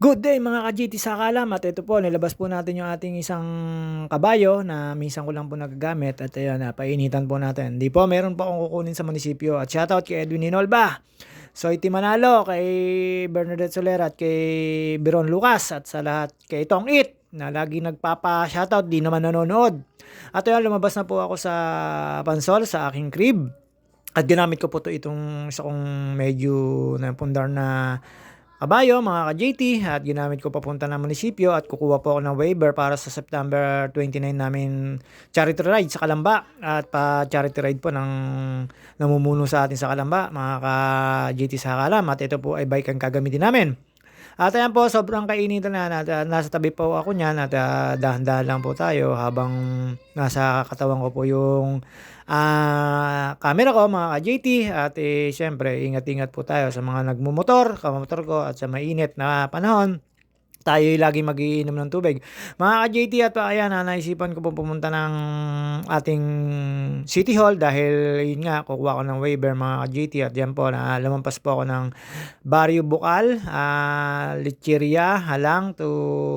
Good day mga ka-GT sa kalam at ito po nilabas po natin yung ating isang kabayo na minsan ko lang po nagagamit at ayun na painitan po natin. Di po meron po akong kukunin sa munisipyo at shoutout kay Edwin Hinolba. So iti Manalo kay Bernadette Soler at kay Biron Lucas at sa lahat kay Tong It na lagi nagpapa-shoutout di naman nanonood. At ayun lumabas na po ako sa pansol sa aking crib. At ginamit ko po to itong isa kong medyo napundar na kabayo, mga ka-JT, at ginamit ko papunta ng munisipyo at kukuha po ako ng waiver para sa September 29 namin charity ride sa Kalamba at pa charity ride po ng namumuno sa atin sa Kalamba, mga ka-JT sa Kalam at ito po ay bike ang gagamitin namin. At ayan po, sobrang kainitan na, at nasa tabi po ako niyan at uh, dahan-dahan lang po tayo habang nasa katawan ko po yung uh, camera ko mga ka-JT at eh, syempre ingat-ingat po tayo sa mga nagmumotor, kamotor ko at sa mainit na panahon tayo lagi magiinom ng tubig. Mga ka-JT at ayan, na naisipan ko po pumunta ng ating City Hall dahil yun nga, kukuha ko ng waiver mga ka-JT at yan po, na lumampas po ako ng Barrio Bukal, uh, Lecheria, Halang to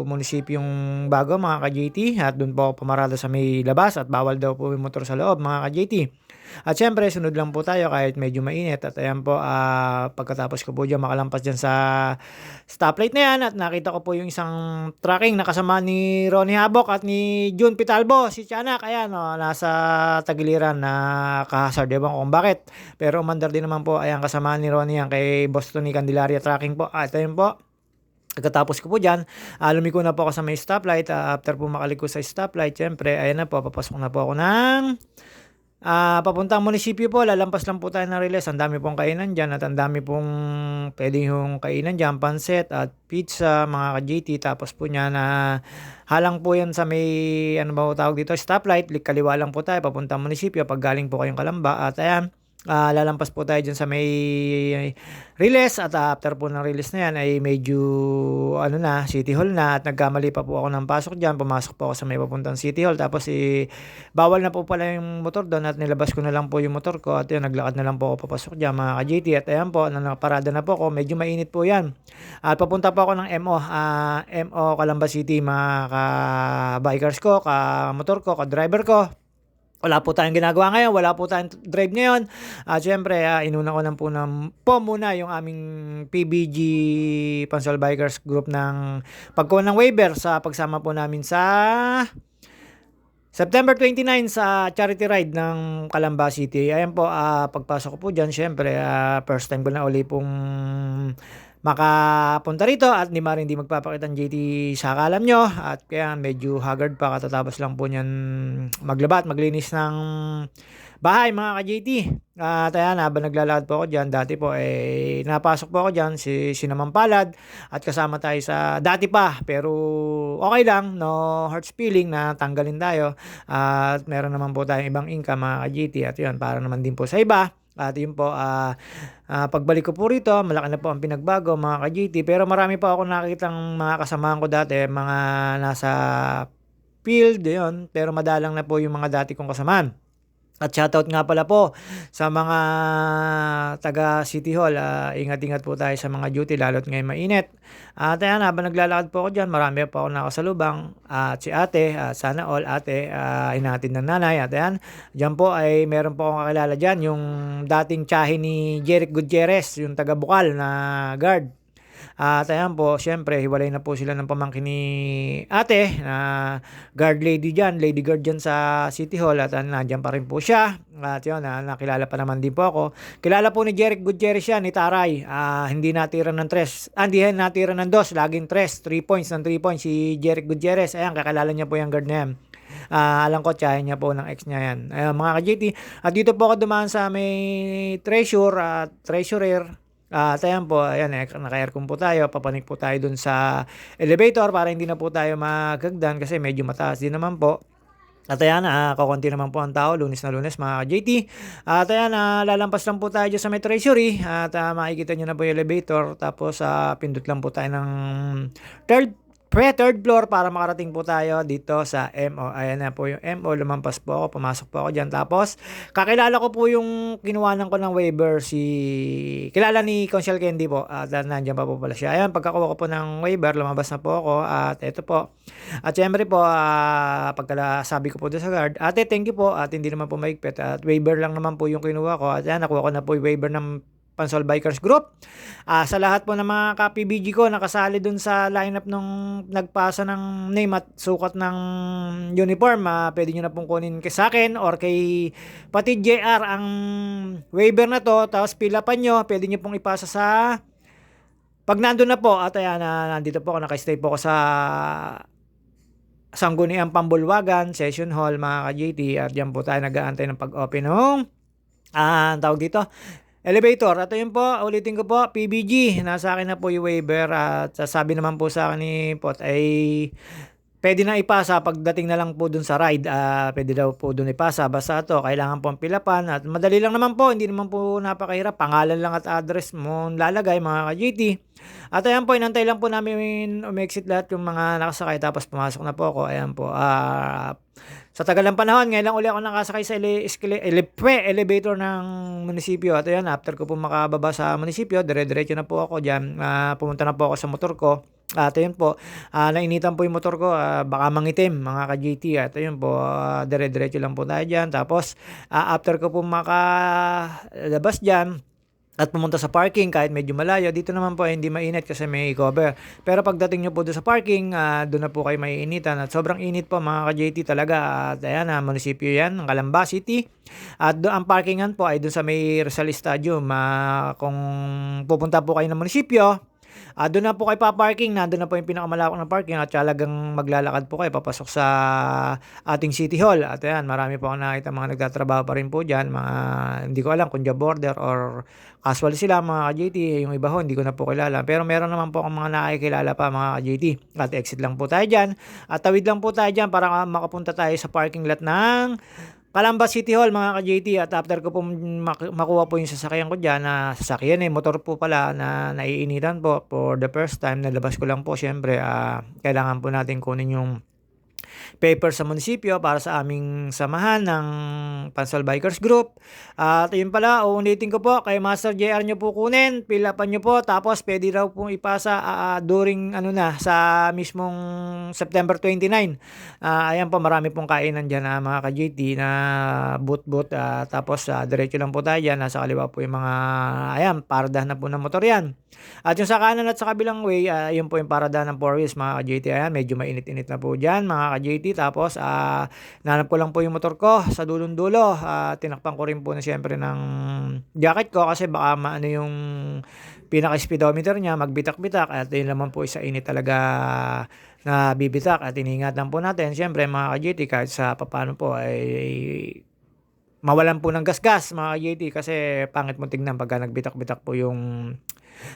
munisipyong bago mga ka-JT at doon po ako pumarada sa may labas at bawal daw po yung motor sa loob mga ka-JT. At syempre, sunod lang po tayo kahit medyo mainit. At ayan po, uh, pagkatapos ko po dyan makalampas dyan sa stoplight na yan at nakita ko po yung isang tracking na kasama ni Ronnie Habok at ni June Pitalbo, si Tianak. Ayan, no, nasa tagiliran na kahasard. Ewan ko kung bakit. Pero umandar din naman po, ayan, kasama ni Ronnie yan kay Boston ni Candelaria Tracking po. At ayun po, Pagkatapos ko po dyan, uh, lumiko na po ako sa may stoplight. Uh, after po makalik ko sa stoplight, syempre, ayan na po, papasok na po ako ng Uh, papuntang munisipyo po, lalampas lang po tayo ng Riles. Ang dami pong kainan dyan at ang dami pong pwedeng yung kainan dyan. Panset at pizza, mga ka-JT. Tapos po niya na halang po yan sa may, ano ba tawag dito, stoplight. Kaliwa lang po tayo, papuntang munisipyo. Pag galing po kayong Kalamba. At ayan, uh, lalampas po tayo dyan sa may release at after po ng release na yan ay medyo ano na City Hall na at nagkamali pa po ako ng pasok dyan. Pumasok po ako sa may papuntang City Hall. Tapos eh, bawal na po pala yung motor doon at nilabas ko na lang po yung motor ko at yun naglakad na lang po ako papasok dyan mga ka-JT at ayan po na nakaparada na po ako. Medyo mainit po yan. At papunta po ako ng MO uh, MO Calamba City mga ka-bikers ko ka-motor ko ka-driver ko wala po tayong ginagawa ngayon, wala po tayong drive ngayon. Uh, syempre, uh, inuna ko lang po, ng, po muna yung aming PBG Pansol Bikers Group ng pagkuha ng waiver sa pagsama po namin sa September 29 sa charity ride ng Calamba City. Ayan po, uh, pagpasok ko po dyan, syempre, uh, first time ko na uli pong makapunta rito at hindi maring hindi magpapakita ng JT sa kalam nyo. At kaya medyo haggard pa katatapos lang po niyan maglaba at maglinis ng bahay mga ka-JT at ayan habang naglalakad po ako dyan dati po eh napasok po ako dyan si Sinaman Palad. At kasama tayo sa dati pa pero okay lang no hurts feeling na tanggalin tayo. At meron naman po tayong ibang income mga ka-JT at yun para naman din po sa iba at yun po, uh, uh, pagbalik ko po rito, malaki na po ang pinagbago mga ka-GT. Pero marami pa ako nakikitang mga kasamahan ko dati, mga nasa field, yun. Pero madalang na po yung mga dati kong kasamaan. At shoutout nga pala po sa mga taga City Hall. Uh, ingat-ingat po tayo sa mga duty lalo't ngayon mainit. At ayan, habang naglalakad po ako dyan, marami pa ako nakasalubang. At si ate, uh, sana all ate, uh, inatin ng nanay. At ayan, dyan po ay meron po akong kakilala dyan, yung dating tsahe ni Jeric Gutierrez, yung taga Bukal na guard. At ayan po, syempre, hiwalay na po sila ng pamangkin ni ate na guard lady dyan, lady guard dyan sa City Hall at uh, nandyan pa rin po siya. At yun, uh, nakilala pa naman din po ako. Kilala po ni Jeric Gutierrez siya, ni Taray. Uh, hindi natira ng tres. Ah, hindi natira ng dos, laging tres. 3 points ng 3 points si Jeric Gutierrez. Ayan, kakilala niya po yung guard na yan. Uh, alam ko, tsahin niya po ng ex niya yan. Ayan, mga ka-JT. At dito po ako dumaan sa may treasure, uh, treasurer, at uh, ayan po, ayan, eh, naka-aircon po tayo. Papanik po tayo dun sa elevator para hindi na po tayo magagdan kasi medyo mataas din naman po. At ayan, uh, kakunti naman po ang tao, lunes na lunes mga JT. At ayan, uh, lalampas lang po tayo sa may treasury. At uh, makikita nyo na po yung elevator. Tapos uh, pindot lang po tayo ng third pre-third floor para makarating po tayo dito sa MO. Ayan na po yung MO. Lumampas po ako. Pumasok po ako dyan. Tapos, kakilala ko po yung kinuwanan ko ng waiver si... Kilala ni Conchal Candy po. At nandiyan pa po pala siya. Ayan, pagkakuha ko po ng waiver, lumabas na po ako. At ito po. At syempre po, uh, pagkala sabi ko po doon sa guard, ate, thank you po. At hindi naman po maigpit. At waiver lang naman po yung kinuha ko. At yan, nakuha ko na po yung waiver ng Pansol Bikers Group. Ah, sa lahat po ng mga ka-PBG ko nakasali dun sa lineup nung nagpasa ng name at sukat ng uniform, ah, pwede nyo na pong kunin kay sa akin or kay pati JR ang waiver na to, tapos pila pa nyo, pwede nyo pong ipasa sa pag nandun na po, at ayan, na nandito po ako, nakastay po ako sa Sangguniang Pambulwagan, Session Hall, mga ka-JT, at dyan po tayo nag-aantay ng pag-open ng ah, ang tawag dito, elevator. At yun po, ulitin ko po, PBG, nasa akin na po yung waiver at sabi naman po sa akin ni Pot ay pwede na ipasa pagdating na lang po dun sa ride. ah pwede daw po dun ipasa. Basta to, kailangan po ang pilapan. At madali lang naman po, hindi naman po napakahirap. Pangalan lang at address mo lalagay mga ka-GT. At ayan po, inantay lang po namin umexit lahat yung mga nakasakay. Tapos pumasok na po ako. Ayan po. ah sa tagal ng panahon, ngayon lang uli ako nakasakay sa ele, escala, ele, pre elevator ng munisipyo. At ayan, after ko po makababa sa munisipyo, dire-diretso na po ako dyan. Ah, pumunta na po ako sa motor ko. At ayun po, ah, nainitan po yung motor ko, ah, baka mangitim mga ka-GT. At ayun po, ah, dire-diretso lang po tayo dyan. Tapos, ah, after ko po makalabas dyan, at pumunta sa parking kahit medyo malayo. Dito naman po ay hindi mainit kasi may cover. Pero pagdating nyo po doon sa parking, uh, doon na po kayo maiinitan. At sobrang init po mga ka-JT talaga. At ayan, uh, munisipyo yan, ng Calamba City. At doon ang parkingan po ay doon sa may Rizal Stadium. Uh, kung pupunta po kayo ng munisipyo, Uh, doon na po kayo pa-parking, nandun na po yung pinakamalawak na parking at talagang maglalakad po kayo papasok sa ating City Hall. At ayan, marami po ako nakita mga nagtatrabaho pa rin po dyan, mga hindi ko alam kung job border or casual sila mga ka-JT, yung iba ho, hindi ko na po kilala. Pero meron naman po akong mga nakikilala pa mga ka-JT. At exit lang po tayo dyan. At tawid lang po tayo dyan para makapunta tayo sa parking lot ng Calamba City Hall mga ka-JT at after ko po makuha po yung sasakyan ko dyan na sasakyan eh, motor po pala na naiinitan po for the first time, nalabas ko lang po syempre, uh, kailangan po natin kunin yung paper sa munisipyo para sa aming samahan ng Pansol Bikers Group. At yun pala, uulitin ko po, kay Master JR nyo po kunin, pilapan nyo po, tapos pwede raw pong ipasa uh, during ano na, sa mismong September 29. Uh, ayan po, marami pong kainan dyan uh, mga ka-JT na boot-boot, uh, tapos uh, diretso lang po tayo dyan, nasa kaliwa po yung mga, ayan, parada na po ng motor yan. At yung sa kanan at sa kabilang way, uh, yun po yung parada ng 4 wheels mga ka-JT, ayan, medyo mainit-init na po dyan mga ka-JT, tapos uh, nanap ko lang po yung motor ko sa dulong dulo, uh, tinakpan ko rin po na siyempre ng jacket ko kasi baka maano yung pinaka speedometer niya magbitak-bitak. At yun naman po isa init talaga na bibitak at iningatan po natin. Siyempre mga ka-GT kahit sa papano po ay mawalan po ng gasgas mga ka-GT kasi pangit mo tignan pagka nagbitak-bitak po yung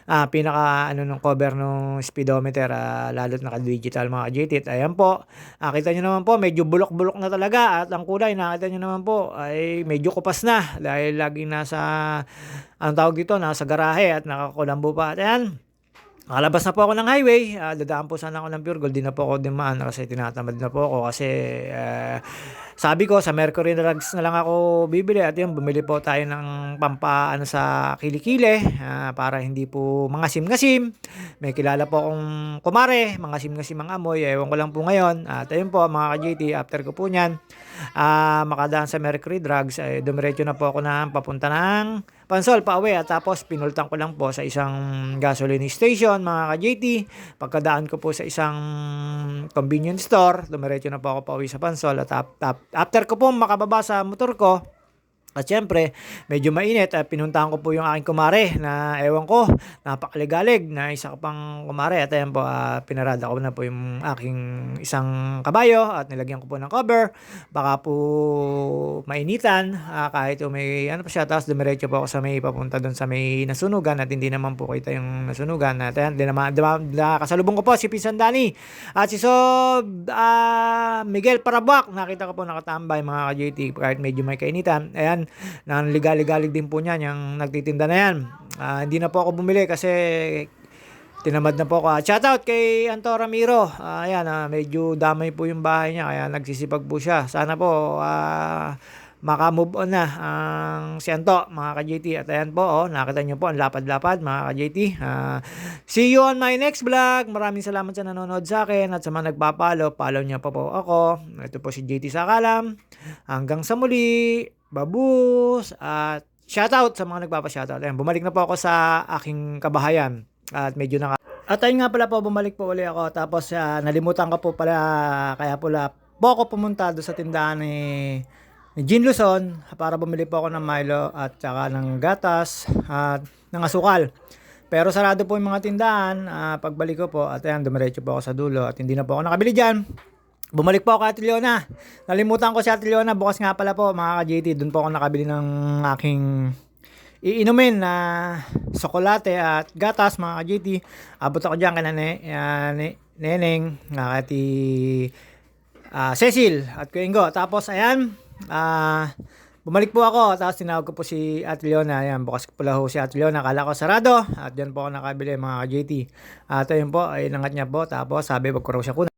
uh, pinaka ano ng cover ng speedometer uh, lalo't naka-digital mga JT. Ayan po. Uh, kita nyo naman po medyo bulok-bulok na talaga at ang kulay nakita nyo naman po ay medyo kupas na dahil laging nasa ang tawag dito nasa garahe at nakakulambo pa. At ayan. Nakalabas na po ako ng highway. Uh, dadaan po sana ako ng Pure Gold. Di na po ako dimaan kasi tinatamad na po ako kasi uh, sabi ko sa Mercury Drugs na lang ako bibili at yun bumili po tayo ng pampa ano sa kilikili uh, para hindi po mga sim-ngasim. May kilala po akong kumare, mga sim-ngasim ang amoy. Ewan ko lang po ngayon. At ayun po mga ka-JT after ko po niyan uh, makadaan sa Mercury Drugs, eh, dumiretso na po ako na papunta ng Pansol, pa uwi. At tapos, pinultang ko lang po sa isang gasoline station, mga ka-JT. Pagkadaan ko po sa isang convenience store, dumiretso na po ako pa uwi sa Pansol. At after ko po makababa sa motor ko, at syempre, medyo mainit at pinuntahan ko po yung aking kumare na ewan ko, napakaligalig na isa ka pang kumare at ayan po, uh, pinarada ko na po yung aking isang kabayo at nilagyan ko po ng cover. Baka po mainitan uh, kahit may ano pa siya, tapos dumiretso po ako sa may papunta doon sa may nasunugan at hindi naman po kita yung nasunugan. At ayan, di naman, di naman, kasalubong ko po si Pinsan Dani at si Sob uh, Miguel Parabuak. Nakita ko po nakatambay mga ka-JT kahit medyo may kainitan. Ayan, nang ligalig-galig din po niyan, yung nagtitinda na yan. Uh, hindi na po ako bumili kasi tinamad na po ako. Ah, Shoutout kay Anto Ramiro. Ah, ayan, ah, medyo damay po yung bahay niya kaya nagsisipag po siya. Sana po ah, maka-move on na ang si Anto, mga ka-JT. At ayan po, oh, nakita niyo po ang lapad-lapad, mga ka-JT. Ah, see you on my next vlog. Maraming salamat sa nanonood sa akin at sa mga nagpapalo. Follow niyo pa po ako. Ito po si JT Sakalam. Hanggang sa muli. Babus. At shoutout sa mga nagpapa-shoutout. Ayan, bumalik na po ako sa aking kabahayan. At medyo naka... At ayun nga pala po, bumalik po uli ako. Tapos ah, nalimutan ko po pala, kaya pala po ako pumunta doon sa tindahan ni ni Gin Luzon para bumili po ako ng Milo at saka ng gatas at ng asukal. Pero sarado po yung mga tindahan. ah, pagbalik ko po at ayan, dumiretso po ako sa dulo at hindi na po ako nakabili dyan. Bumalik po ako Ate Leona. Nalimutan ko si Ate Leona. Bukas nga pala po mga ka-JT. Doon po ako nakabili ng aking iinumin na sokolate at gatas mga ka-JT. Abot ako dyan kay Nane, ah, ne, Neneng, nga kay ah, Cecil at Kuya Ingo. Tapos ayan, ah, bumalik po ako. Tapos tinawag ko po si Ate Leona. Ayan, bukas ko pala ho si Ate Leona. Kala ko sarado. At dyan po ako nakabili mga ka-JT. At ayun po, ay nangat niya po. Tapos sabi, wag ko raw siya kunan.